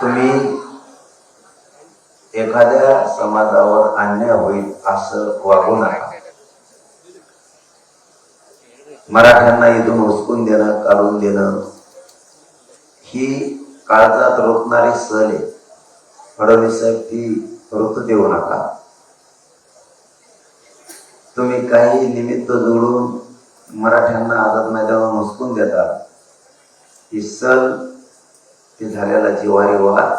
तुम्ही एखाद्या समाजावर अन्याय होईल असं वागू नका. मराठ्यांना इथून उचकून देणं काढून देणं ही काळजात रोखणारी सहल आहे. फडणवीस साहेब ती ऋतू देऊ नका. तुम्ही काही निमित्त जोडून मराठ्यांना आझाद मैदानावर हुसकून देता. ही सल ते झालेला जिवारी वाद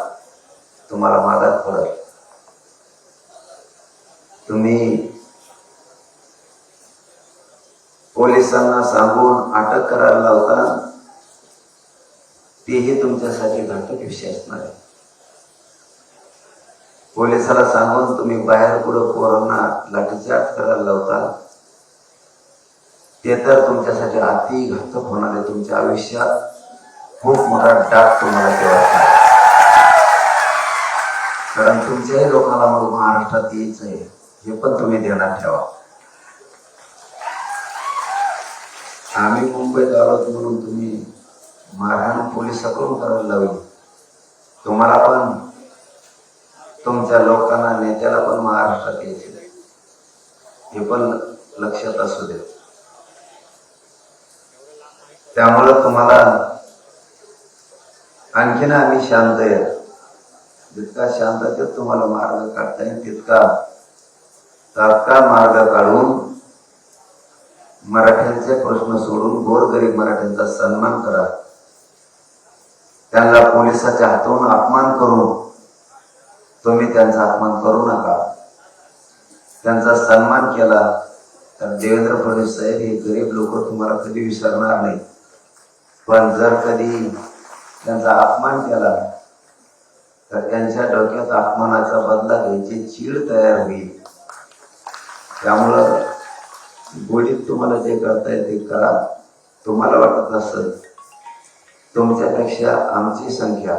तुम्हाला मागात पडत. तुम्ही पोलिसांना सांगून अटक करायला लावता तेही तुमच्यासाठी घातक विषय असणार आहे पोलिसाला सांगून तुम्ही बाहेर पुढं पोरांना लाठीचार्ज करायला लावता ते तर तुमच्यासाठी अति घातक होणार आहे तुमच्या आयुष्यात. खूप मोठा डाग तुम्हाला ठेवायचा कारण तुमच्याही लोकांना मग महाराष्ट्रात यायचं आहे हे पण तुम्ही ध्यानात ठेवा. आम्ही मुंबईत आलो म्हणून तुम्ही मारहाण पोलिसाकडून करायला लावली. तुम्हाला पण तुमच्या लोकांना नेत्याला पण महाराष्ट्रात यायचे हे पण लक्षात असू दे त्यामुळं तुम्हाला आणखीन आम्ही शांत आहे जितका शांततेत तुम्हाला मार्ग काढता येईल तितका तात्काळ मार्ग काढून मराठ्यांचे प्रश्न सोडून गोरगरीब मराठ्यांचा सन्मान करा. त्यांना पोलिसाच्या हातून अपमान करून तुम्ही त्यांचा अपमान करू नका. त्यांचा सन्मान केला तर देवेंद्र फडणवीस साहेब हे गरीब लोक तुम्हाला कधी विसरणार नाही पण जर कधी त्यांचा अपमान केला. तर त्यांच्या डोक्यात अपमानाचा बदला घ्यायची चीड तयार होईल. त्यामुळं गोडीत तुम्हाला जे करता येईल ते करा. तुम्हाला वाटत असेल तुमच्यापेक्षा आमची संख्या.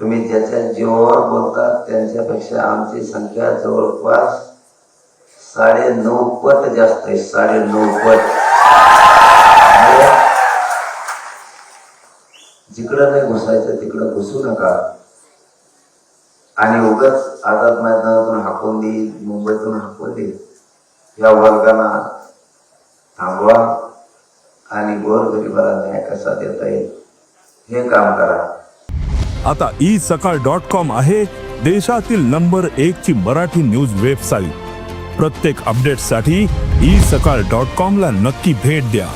तुम्ही ज्याच्या जीवावर बोलतात त्यांच्यापेक्षा आमची संख्या जवळपास साडे नऊ पट जास्त आहे. साडे नऊ पट. जिकडं नाही घुसायचं तिकडं घुसू नका. आणि उगच आझाद मैदानातून हाकून देईल मुंबईतून हाकून देईल या वर्गाला थांबवा आणि गोरगरिबाला न्याय कसा देता येईल हे काम करा. आता ई सकाळ डॉट कॉम आहे देशातील नंबर एक ची मराठी न्यूज वेबसाईट प्रत्येक अपडेटसाठी ई सकाळ डॉट कॉम ला नक्की भेट द्या.